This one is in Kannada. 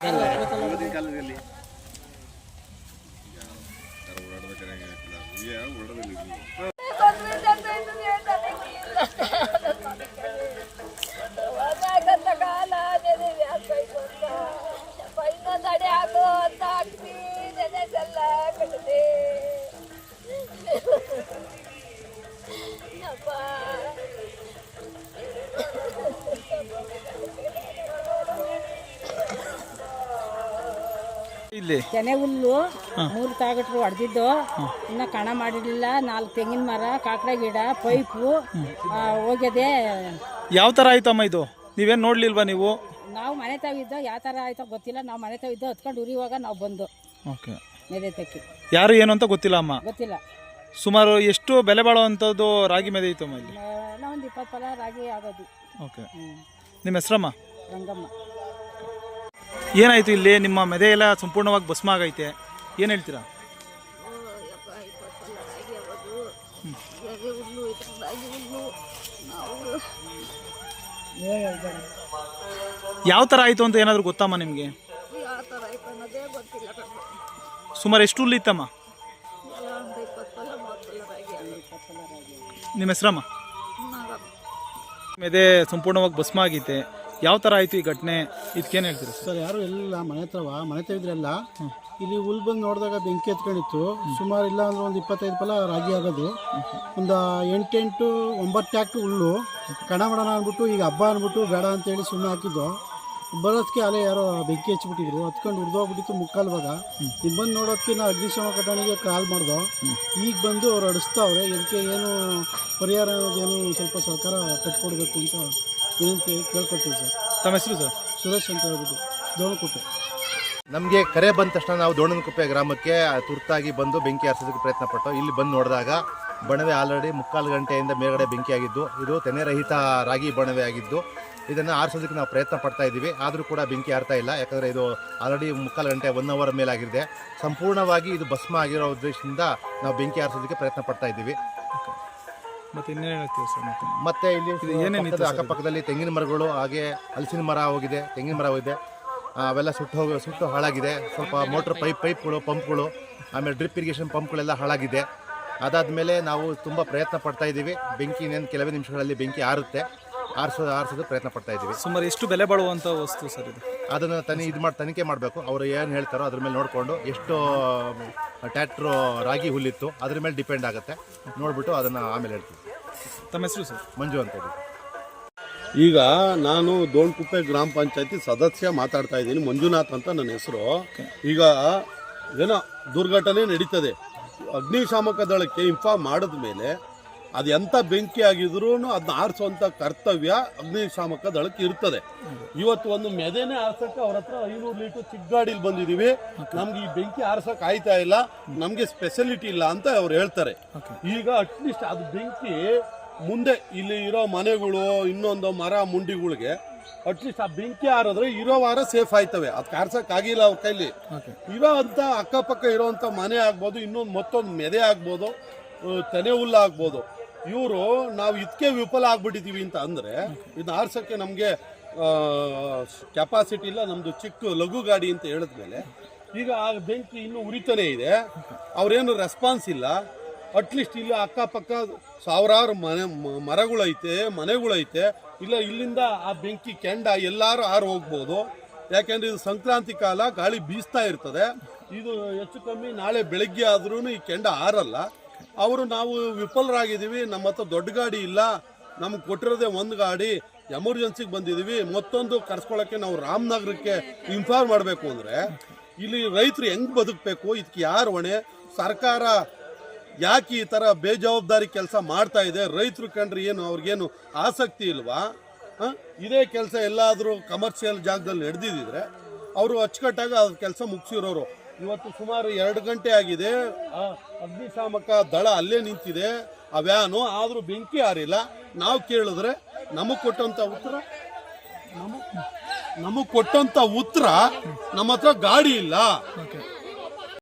ਗੱਲ ਕਰ ਲਈ ਯਾਰ ਉਹ ਰੜਦਾ ਕਰਾਂਗੇ ਇਹ ਆ ਉਹ ਰੜਦਾ ਲਈ ಇಲ್ಲಿ? ತೆನೆ ಹುಲ್ಲು ಮೂರು ತಾಗಟ್ರು ಹೊಡೆದಿದ್ದು. ಇನ್ನ ಕಣ ಮಾಡಿರ್ಲಿಲ್ಲ. ನಾಲ್ಕು ತೆಂಗಿನ ಮರ ಕಾಕಡ ಗಿಡ ಪೈಪು ಆ, ಹೋಗ್ಯದೆ. ಯಾವ ಥರ ಆಯ್ತಮ್ಮ ಇದು? ನೀವೇನು ನೋಡ್ಲಿಲ್ವಾ ನೀವು? ನಾವು ಮನೆ ತಾವಿದ್ದೋ ಯಾವ ಥರ ಆಯ್ತೋ ಗೊತ್ತಿಲ್ಲ. ನಾವು ಮನೆ ತಾವಿದ್ದೋ ಹತ್ಕೊಂಡು ಉರಿಯುವಾಗ ನಾವು ಬಂದು. ಓಕೆ. ತೆಕ್ಕಿ ಯಾರು ಏನು ಅಂತ ಗೊತ್ತಿಲ್ಲ ಅಮ್ಮ? ಗೊತ್ತಿಲ್ಲ. ಸುಮಾರು ಎಷ್ಟು ಬೆಲೆ ಬಾಳುವಂಥದ್ದು ರಾಗಿ ಮೆದೆ ಇತ್ತು ಅಮ್ಮ ಇಲ್ಲಿ? ನಾವು ಒಂದು ಇಪ್ಪತ್ತು ಫಲ ರಾಗಿ ಆಗೋದು. ಓಕೆ. ನಿಮ್ಮ ಹೆಸ್ರಮ್ಮ? ರಂಗಮ್ಮ. ಏನಾಯ್ತು ಇಲ್ಲಿ? ನಿಮ್ಮ ಮೆದೆ ಎಲ್ಲ ಸಂಪೂರ್ಣವಾಗಿ ಭಸ್ಮ ಆಗೈತೆ ಏನು ಹೇಳ್ತೀರಾ? ಯಾವ ಥರ ಆಯಿತು ಅಂತ ಏನಾದರೂ ಗೊತ್ತಮ್ಮ ನಿಮಗೆ? ಸುಮಾರು ಎಷ್ಟು ಹುಲ್ಲು ಇತ್ತಮ್ಮ. ನಿಮ್ಮ ಹೆಸ್ರಮ್ಮ? ಮೆದೆ ಸಂಪೂರ್ಣವಾಗಿ ಭಸ್ಮ ಆಗೈತೆ ಯಾವ ಥರ ಆಯಿತು ಈ ಘಟನೆ? ಇದಕ್ಕೇನು ಹೇಳ್ತೀರಾ ಸರ್? ಯಾರು ಎಲ್ಲ ಮನೆ ಹತ್ರವ? ಮನೆ ಹತ್ರ ಇದ್ರೆಲ್ಲ ಇಲ್ಲಿ ಹುಲ್ ಬಂದು ನೋಡಿದಾಗ ಬೆಂಕಿ ಎತ್ಕೊಂಡಿತ್ತು. ಸುಮಾರು ಇಲ್ಲ ಅಂದ್ರೆ ಒಂದು ಇಪ್ಪತ್ತೈದು ಫಲ ರಾಗಿ ಆಗೋದು. ಒಂದು ಎಂಟೆಂಟು ಒಂಬತ್ತು ಟ್ಯಾಕ್ಟು ಹುಲ್ಲು. ಕಣ ಮಾಡೋಣ ಅಂದ್ಬಿಟ್ಟು ಈಗ ಹಬ್ಬ ಅಂದ್ಬಿಟ್ಟು ಬೇಡ ಅಂತೇಳಿ ಸುಮ್ಮನೆ ಹಾಕಿದ್ದು. ಬರೋದಕ್ಕೆ ಅಲೆ ಯಾರೋ ಬೆಂಕಿ ಹಚ್ಚಿಬಿಟ್ಟಿದ್ರು ಹತ್ಕೊಂಡು ಹಿಡ್ದೋಗ್ಬಿಟ್ಟಿತ್ತು ಮುಕ್ಕಾಲು ಭಾಗ ಇಲ್ಲಿ ಬಂದು ನೋಡೋದಕ್ಕೆ ನಾವು ಅಗ್ನಿಶಾಮಕ ಘಟನೆಗೆ ಕಾಲ್ ಮಾಡ್ದೋ. ಈಗ ಬಂದು ಅವ್ರು ಅಡಿಸ್ತಾವ್ರೆ ಇದಕ್ಕೆ ಏನು ಪರಿಹಾರ ಏನು ಸ್ವಲ್ಪ ಸರ್ಕಾರ ಕಟ್ಕೊಡ್ಬೇಕು ಅಂತ ಕೇಳ್ಕೊಳ್ತೀವಿ ಸರ್. ತಮ್ಮ ಹೆಸರು ಸರ್? ಸುರೇಶ್ ಅಂತ ಹೇಳ್ಬಿಟ್ಟು. ದೋಣಕುಪ್ಪೆ. ನಮಗೆ ಕರೆ ಬಂದ ತಕ್ಷಣ ನಾವು ದೋಣನಕುಪ್ಪೆ ಗ್ರಾಮಕ್ಕೆ ತುರ್ತಾಗಿ ಬಂದು ಬೆಂಕಿ ಹರಿಸೋದಕ್ಕೆ ಪ್ರಯತ್ನ ಪಟ್ಟು. ಇಲ್ಲಿ ಬಂದು ನೋಡಿದಾಗ ಬಣವೆ ಆಲ್ರೆಡಿ ಮುಕ್ಕಾಲು ಗಂಟೆಯಿಂದ ಮೇಲ್ಗಡೆ ಬೆಂಕಿ ಆಗಿದ್ದು ಇದು ತೆನೆರಹಿತ ರಾಗಿ ಬಣವೆ ಆಗಿದ್ದು ಇದನ್ನು ಆರಿಸೋದಕ್ಕೆ ನಾವು ಪ್ರಯತ್ನ ಪಡ್ತಾ ಇದ್ದೀವಿ. ಆದರೂ ಕೂಡ ಬೆಂಕಿ ಆರ್ತಾ ಇಲ್ಲ. ಯಾಕಂದರೆ ಇದು ಆಲ್ರೆಡಿ ಮುಕ್ಕಾಲು ಗಂಟೆ ಒನ್ ಅವರ್ ಮೇಲಾಗಿದೆ. ಸಂಪೂರ್ಣವಾಗಿ ಇದು ಭಸ್ಮ ಆಗಿರೋ ಉದ್ದೇಶದಿಂದ ನಾವು ಬೆಂಕಿ ಆರಿಸೋದಕ್ಕೆ ಪ್ರಯತ್ನ ಪಡ್ತಾ ಇದ್ದೀವಿ. ಮತ್ತೆ ಇನ್ನೇನು ಹೇಳ್ತೀವಿ ಸರ್ ಮತ್ತೆ? ಮತ್ತೆ ಇಲ್ಲಿ ಏನೇನಿತ್ತು ಪಕ್ಕದ ಸರ್ ಇದು? ಅಕ್ಕಪಕ್ಕದಲ್ಲಿ ತೆಂಗಿನ ಮರಗಳು ಹಾಗೆ ಹಲಸಿನ ಮರ ಹೋಗಿದೆ ತೆಂಗಿನ ಮರ ಹೋಗಿದೆ. ಆ, ಅವೆಲ್ಲ ಸುಟ್ಟು ಹೋಗಿ ಸುಟ್ಟು ಹಾಳಾಗಿದೆ. ಸ್ವಲ್ಪ ಮೋಟ್ರ್ ಪೈಪ್ ಪೈಪ್ಗಳು ಪಂಪ್ಗಳು ಆಮೇಲೆ ಡ್ರಿಪ್ ಇರಿಗೇಷನ್ ಪಂಪ್ಗಳೆಲ್ಲ ಹಾಳಾಗಿದೆ. ಅದಾದಮೇಲೆ ನಾವು ತುಂಬ ಪ್ರಯತ್ನ ಪಡ್ತಾ ಇದ್ದೀವಿ. ಬೆಂಕಿ ಇನ್ನೇನು ಕೆಲವೇ ನಿಮಿಷಗಳಲ್ಲಿ ಬೆಂಕಿ ಆರುತ್ತೆ. ಆರಿಸೋ ಆರಿಸೋದು ಪ್ರಯತ್ನ ಪಡ್ತಾ ಇದ್ದೀವಿ. ಸುಮಾರು ಎಷ್ಟು ಬೆಲೆ ಬಾಳುವಂಥ ವಸ್ತು ಸರ್ ಇದು? ಅದನ್ನು ತನಿ ಇದು ಮಾಡಿ ತನಿಖೆ ಮಾಡಬೇಕು. ಅವರು ಏನು ಹೇಳ್ತಾರೋ ಅದ್ರ ಮೇಲೆ ನೋಡಿಕೊಂಡು ಎಷ್ಟು ಟ್ಯಾಕ್ಟ್ರು ರಾಗಿ ಹುಲ್ಲಿತ್ತು ಅದ್ರ ಮೇಲೆ ಡಿಪೆಂಡ್ ಆಗುತ್ತೆ. ನೋಡಿಬಿಟ್ಟು ಅದನ್ನು ಆಮೇಲೆ ಹೇಳ್ತೀವಿ. ತಮ್ಮ ಹೆಸರು ಸರ್? ಮಂಜು ಅಂತ ಹೇಳಿ ಈಗ ನಾನು ದೋಣ್ಕುಪ್ಪೆ ಗ್ರಾಮ ಪಂಚಾಯತಿ ಸದಸ್ಯ ಮಾತಾಡ್ತಾ ಇದ್ದೀನಿ. ಮಂಜುನಾಥ್ ಅಂತ ನನ್ನ ಹೆಸರು. ಈಗ ಏನೋ ದುರ್ಘಟನೆ ನಡೀತದೆ. ಅಗ್ನಿಶಾಮಕ ದಳಕ್ಕೆ ಇನ್ಫಾರ್ಮ್ ಮಾಡಿದ ಮೇಲೆ ಅದು ಎಂಥ ಬೆಂಕಿ ಆಗಿದ್ರೂ ಅದನ್ನ ಆರಿಸುವಂಥ ಕರ್ತವ್ಯ ಅಗ್ನಿಶಾಮಕ ದಳಕ್ಕೆ ಇರ್ತದೆ. ಇವತ್ತು ಒಂದು ಮೆದೆನೇ ಆರ್ಸಕ್ಕೆ ಅವ್ರ ಹತ್ರ ಐನೂರು ಲೀಟರ್ ಚಿಕ್ಕ ಗಾಡೀಲಿ ಬಂದಿದ್ದೀವಿ ನಮ್ಗೆ ಈ ಬೆಂಕಿ ಆರ್ಸಕ್ ಆಯ್ತಾ ಇಲ್ಲ. ನಮಗೆ ಸ್ಪೆಷಲಿಟಿ ಇಲ್ಲ ಅಂತ ಅವ್ರು ಹೇಳ್ತಾರೆ. ಈಗ ಅಟ್ಲೀಸ್ಟ್ ಅದು ಬೆಂಕಿ ಮುಂದೆ ಇಲ್ಲಿ ಇರೋ ಮನೆಗಳು ಇನ್ನೊಂದು ಮರ ಮುಂಡಿಗಳಿಗೆ ಅಟ್ಲೀಸ್ಟ್ ಆ ಬೆಂಕಿ ಆರಿದ್ರೆ ಇರೋ ವಾರ ಸೇಫ್ ಆಯ್ತವೆ. ಅದು ಕಾರ್ಸಕ್ ಆಗಿಲ್ಲ ಅವ್ರ ಕೈಲಿ. ಇರೋ ಅಂತ ಅಕ್ಕಪಕ್ಕ ಇರೋವಂಥ ಮನೆ ಆಗ್ಬೋದು ಇನ್ನೊಂದು ಮತ್ತೊಂದು ಮೆದೆ ಆಗ್ಬೋದು ತೆನೆ ಹುಲ್ಲು ಆಗ್ಬೋದು. ಇವರು ನಾವು ಇದಕ್ಕೆ ವಿಫಲ ಆಗ್ಬಿಟ್ಟಿದ್ದೀವಿ ಅಂತ ಅಂದರೆ ಇದನ್ನ ಆರ್ಸೋಕ್ಕೆ ನಮಗೆ ಕೆಪಾಸಿಟಿ ಇಲ್ಲ ನಮ್ಮದು ಚಿಕ್ಕ ಲಘು ಗಾಡಿ ಅಂತ ಹೇಳಿದ್ಮೇಲೆ ಈಗ ಆ ಬೆಂಕಿ ಇನ್ನೂ ಉರಿತಾನೇ ಇದೆ. ಅವ್ರೇನು ರೆಸ್ಪಾನ್ಸ್ ಇಲ್ಲ. ಅಟ್ಲೀಸ್ಟ್ ಇಲ್ಲಿ ಅಕ್ಕಪಕ್ಕ ಸಾವಿರಾರು ಮನೆ, ಮರಗಳೈತೆ, ಮನೆಗಳೈತೆ. ಇಲ್ಲ, ಇಲ್ಲಿಂದ ಆ ಬೆಂಕಿ ಕೆಂಡ ಎಲ್ಲರೂ ಆರು ಹೋಗ್ಬೋದು. ಯಾಕೆಂದರೆ ಇದು ಸಂಕ್ರಾಂತಿ ಕಾಲ, ಗಾಳಿ ಬೀಸ್ತಾ ಇರ್ತದೆ. ಇದು ಹೆಚ್ಚು ಕಮ್ಮಿ ನಾಳೆ ಬೆಳಗ್ಗೆ ಆದ್ರೂ ಈ ಕೆಂಡ ಆರಲ್ಲ. ಅವರು ನಾವು ವಿಫಲರಾಗಿದ್ದೀವಿ, ನಮ್ಮ ಹತ್ರ ದೊಡ್ಡ ಗಾಡಿ ಇಲ್ಲ, ನಮ್ಗೆ ಕೊಟ್ಟಿರೋದೇ ಒಂದು ಗಾಡಿ, ಎಮರ್ಜೆನ್ಸಿಗೆ ಬಂದಿದ್ದೀವಿ, ಮತ್ತೊಂದು ಕರ್ಸ್ಕೊಳ್ಳೋಕ್ಕೆ ನಾವು ರಾಮನಗರಕ್ಕೆ ಇನ್ಫಾರ್ಮ್ ಮಾಡಬೇಕು ಅಂದರೆ, ಇಲ್ಲಿ ರೈತರು ಹೆಂಗೆ ಬದುಕಬೇಕು ಇದಕ್ಕೆ ಯಾರು ಹೊಣೆ, ಸರ್ಕಾರ ಯಾಕೆ ಈ ಥರ ಬೇಜವಾಬ್ದಾರಿ ಕೆಲಸ ಮಾಡ್ತಾ ಇದೆ, ರೈತರು ಕಂಡ್ರೆ ಏನು, ಅವ್ರಿಗೇನು ಆಸಕ್ತಿ ಇಲ್ವಾ? ಹಾಂ? ಇದೇ ಕೆಲಸ ಎಲ್ಲಾದರೂ ಕಮರ್ಷಿಯಲ್ ಜಾಗದಲ್ಲಿ ನಡೆದಿದ್ದರೆ ಅವರು ಅಚ್ಚುಕಟ್ಟಾಗಿ ಆ ಕೆಲಸ ಮುಗಿಸಿರೋರು. ಇವತ್ತು ಸುಮಾರು ಎರಡು ಗಂಟೆ ಆಗಿದೆ. ಅಗ್ನಿಶಾಮಕ ದಳ ಅಲ್ಲೇ ನಿಂತಿದೆ. ಆ ವ್ಯಾನು ಆದರೂ ಬೆಂಕಿ ಆರಿಲ್ಲ ನಾವು ಕೇಳಿದ್ರೆ ನಮಗೆ ಕೊಟ್ಟಂತ ಉತ್ತರ? ನಮಗೆ ನಮಗೆ ಕೊಟ್ಟಂತ ಉತ್ತರ ನಮ್ಮ ಹತ್ರ ಗಾಡಿ ಇಲ್ಲ.